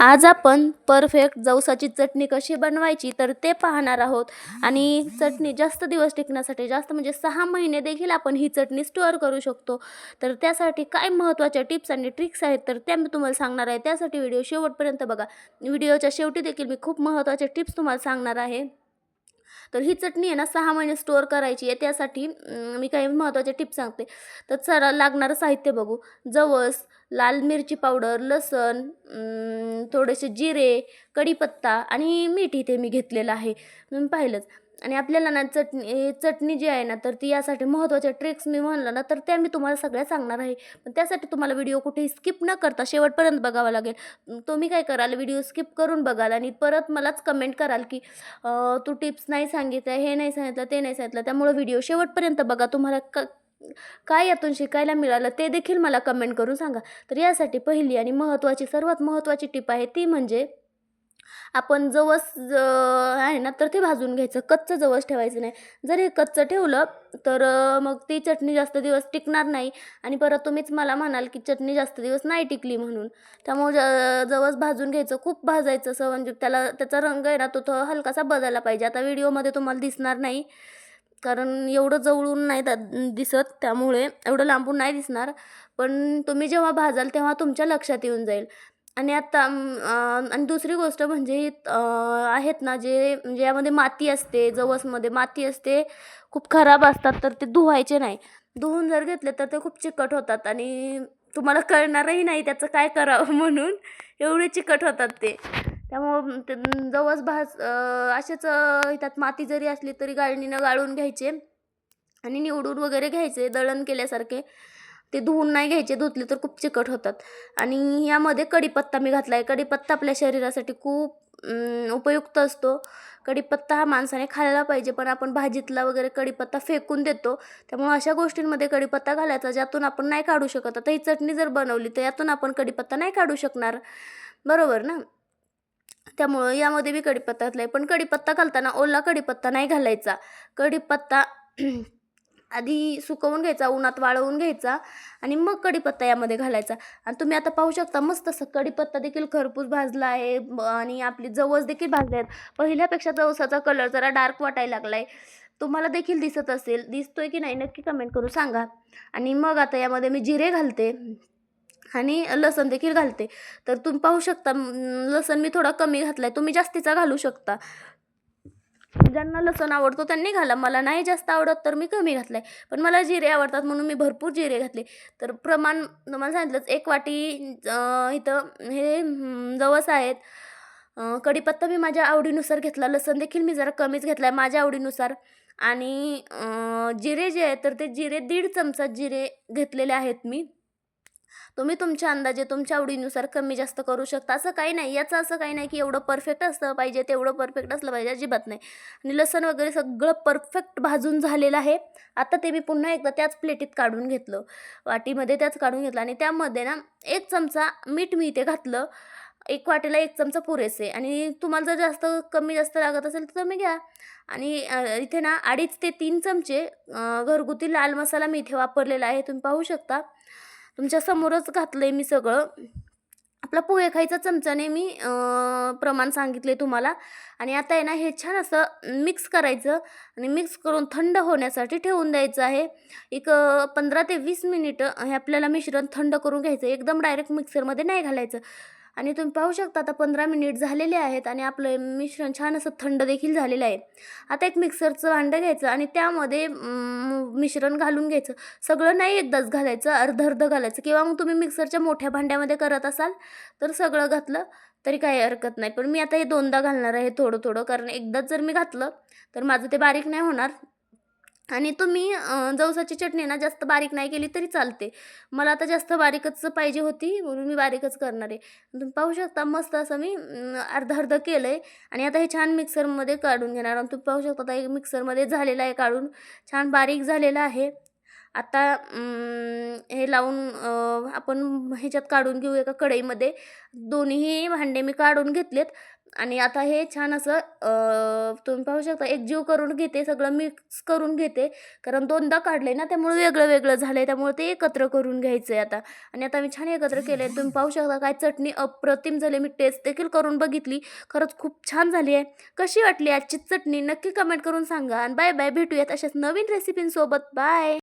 आज आपण परफेक्ट जवसाची चटणी कशी बनवायची तर ते पाहणार आहोत. आणि चटणी जास्त दिवस टिकण्यासाठी जास्त म्हणजे सहा महिने देखील आपण ही चटणी स्टोअर करू शकतो. तर त्यासाठी काय महत्त्वाच्या टिप्स आणि ट्रिक्स आहेत तर त्या मी तुम्हाला सांगणार आहे. त्यासाठी व्हिडिओ शेवटपर्यंत बघा. व्हिडिओच्या शेवटी देखील मी खूप महत्त्वाचे टिप्स तुम्हाला सांगणार आहे. तर ही चटणी आहे ना सहा महिने स्टोअर करायची आहे. त्यासाठी मी काही महत्त्वाचे टिप्स सांगते. तर सर लागणारं साहित्य बघू. जवस लाल मिरची पावडर लसण थोडेसे जिरे कढीपत्ता आणि मीठ इथे मी घेतलेलं आहे. पाहिलंच. आणि आपल्याला ना चटणी चटणी जी आहे ना तर ती यासाठी महत्त्वाच्या ट्रिक्स मी म्हणलं ना तर त्या मी तुम्हाला सगळ्या सांगणार आहे. पण त्यासाठी तुम्हाला व्हिडिओ कुठेही स्किप न करता शेवटपर्यंत बघावा लागेल. तुम्ही काय कराल व्हिडिओ स्किप करून बघाल आणि परत मलाच कमेंट कराल की तू टिप्स नाही सांगितलं हे नाही सांगितलं ते नाही सांगितलं त्यामुळं व्हिडिओ शेवटपर्यंत बघा तुम्हाला क काय यातून शिकायला मिळालं ते देखील मला कमेंट करून सांगा. तर यासाठी पहिली आणि महत्त्वाची सर्वात महत्त्वाची टिप आहे ती म्हणजे आपण जवस ज आहे ना तर ते भाजून घ्यायचं. कच्चं जवस ठेवायचं नाही. जर हे कच्चं ठेवलं तर मग ती चटणी जास्त दिवस टिकणार नाही. आणि परत तुम्हीच मला म्हणाल की चटणी जास्त दिवस नाही टिकली म्हणून. त्यामुळे ज जवस भाजून घ्यायचं. खूप भाजायचं असं म्हणजे त्याला त्याचा रंग आहे ना तो तो हलकासा बदलला पाहिजे. आता व्हिडिओमध्ये तुम्हाला दिसणार नाही. कारण एवढं जवळून नाही दिसत. त्यामुळे एवढं लांबून नाही दिसणार. पण तुम्ही जेव्हा भाजाल तेव्हा तुमच्या लक्षात येऊन जाईल. आणि आता आणि दुसरी गोष्ट म्हणजे आहेत ना जे म्हणजे यामध्ये माती असते जवसमध्ये माती असते खूप खराब असतात तर ते धुवायचे नाही. धुवून जर घेतले तर ते खूप चिकट होतात आणि तुम्हाला कळणारही नाही त्याचं काय करावं म्हणून एवढे चिकट होतात ते. त्यामुळं ते जवस भास असेच त्यात माती जरी असली तरी गाळणीनं गाळून घ्यायचे आणि निवडून वगैरे घ्यायचे दळण केल्यासारखे. ते धुवून नाही घ्यायचे धुतले तर खूप चिकट होतात. आणि यामध्ये कढीपत्ता मी घातला आहे कढीपत्ता आपल्या शरीरासाठी खूप उपयुक्त असतो. कढीपत्ता हा माणसाने खाल्ला पाहिजे पण आपण भाजीतला वगैरे कढीपत्ता फेकून देतो. त्यामुळे अशा गोष्टींमध्ये कढीपत्ता घालायचा ज्यातून आपण नाही काढू शकत. आता ही चटणी जर बनवली तर यातून आपण कढीपत्ता नाही काढू शकणार. बरोबर ना? त्यामुळं यामध्ये मी कढीपत्ता घातला आहे पण कढीपत्ता घालताना ओला कढीपत्ता नाही घालायचा. कढीपत्ता आधी सुकवून घ्यायचा उन्हात वाळवून घ्यायचा आणि मग कढीपत्ता यामध्ये घालायचा. आणि तुम्ही आता पाहू शकता मस्त असं कढीपत्ता देखील खरपूस भाजला आहे आणि आपली जवस देखील भाजले आहेत. पहिल्यापेक्षा जवसाचा कलर जरा डार्क वाटायला लागला आहे तुम्हाला देखील दिसत असेल. दिसतोय की नाही नक्की कमेंट करून सांगा. आणि मग आता यामध्ये मी जिरे घालते आणि लसण देखील घालते. तर तुम्ही पाहू शकता लसण मी थोडा कमी घातला आहे तुम्ही जास्तीचा घालू शकता. ज्यांना लसण आवडतो त्यांनी घाला. मला नाही जास्त आवडत तर मी कमी घातलं आहे पण मला जिरे आवडतात म्हणून मी भरपूर जिरे घातले. तर प्रमाण तुम्हाला सांगितलंच एक वाटी इथं हे जवस आहेत. कढीपत्ता मी माझ्या आवडीनुसार घेतला. लसण देखील मी जरा कमीच घेतला आहे माझ्या आवडीनुसार. आणि जिरे जे आहेत तर ते जिरे दीड चमचा जिरे घेतलेले आहेत मी. तुम्ही तुमच्या अंदाजे तुमच्या आवडीनुसार कमी जास्त करू शकता. असं काही नाही. याचं असं काही नाही की एवढं परफेक्ट असलं पाहिजे तेवढं परफेक्ट असलं पाहिजे अजिबात नाही. आणि लसण वगैरे सगळं परफेक्ट भाजून झालेलं आहे. आता ते मी पुन्हा एकदा त्याच प्लेटीत काढून घेतलं. वाटीमध्ये त्याच काढून घेतलं आणि त्यामध्ये ना एक चमचा मीठ मी इथे घातलं. एक वाटेला एक चमचा पुरेसे. आणि तुम्हाला जर जास्त कमी जास्त लागत असेल तर तुम्ही घ्या. आणि इथे ना अडीच ते तीन चमचे घरगुती लाल मसाला मी इथे वापरलेला आहे. तुम्ही पाहू शकता. तुमच्या समोरच घातलं आहे मी सगळं. आपला पोहे खायचा चमचाने मी प्रमाण सांगितले तुम्हाला. आणि आता आहे ना हे छान असं मिक्स करायचं आणि मिक्स करून थंड होण्यासाठी ठेवून द्यायचं आहे. एक पंधरा ते वीस मिनिटं हे आपल्याला मिश्रण थंड करून घ्यायचं. एकदम डायरेक्ट मिक्सरमध्ये नाही घालायचं. आणि तुम्ही पाहू शकता आता पंधरा मिनिट झालेले आहेत आणि आपलं मिश्रण छान असं थंड देखील झालेलं आहे. आता एक मिक्सरचं भांडं घ्यायचं आणि त्यामध्ये मिश्रण घालून घ्यायचं. सगळं नाही एकदाच घालायचं अर्ध अर्ध घालायचं. किंवा मग तुम्ही मिक्सरच्या मोठ्या भांड्यामध्ये करत असाल तर सगळं घातलं तरी काही हरकत नाही. पण मी आता हे दोनदा घालणार आहे थोडं थोडं कारण एकदाच जर मी घातलं तर माझं ते बारीक नाही होणार. आणि तुम्ही जवसाची चटणी ना जास्त बारीक नाही केली तरी चालते. मला आता जास्त बारीकच पाहिजे होती म्हणून मी बारीकच करणार आहे. तुम्ही पाहू शकता मस्त असं मी अर्ध अर्ध केलं आहे आणि आता हे छान मिक्सरमध्ये काढून घेणार. आणि तुम्ही पाहू शकता आता हे मिक्सरमध्ये झालेलं आहे काढून. छान बारीक झालेलं आहे. आता हे लावून आपण ह्याच्यात काढून घेऊ एका कढईमध्ये. दोन्ही भांडे मी काढून घेतलेत. आणि आता हे छान असं तुम्ही पाहू शकता एकजीव करून घेते सगळं मिक्स करून घेते. कारण दोनदा काढले ना त्यामुळे वेगळं वेगळं झालं आहे त्यामुळे ते एकत्र करून घ्यायचं आहे आता. आणि आता मी छान एकत्र केले तुम्ही पाहू शकता काय चटणी अप्रतिम झाली. मी टेस्ट देखील करून बघितली. खरंच खूप छान झाली आहे. कशी वाटली आजची चटणी? नक्की कमेंट करून सांगा. आणि बाय बाय भेटूयात अशाच नवीन रेसिपींसोबत बाय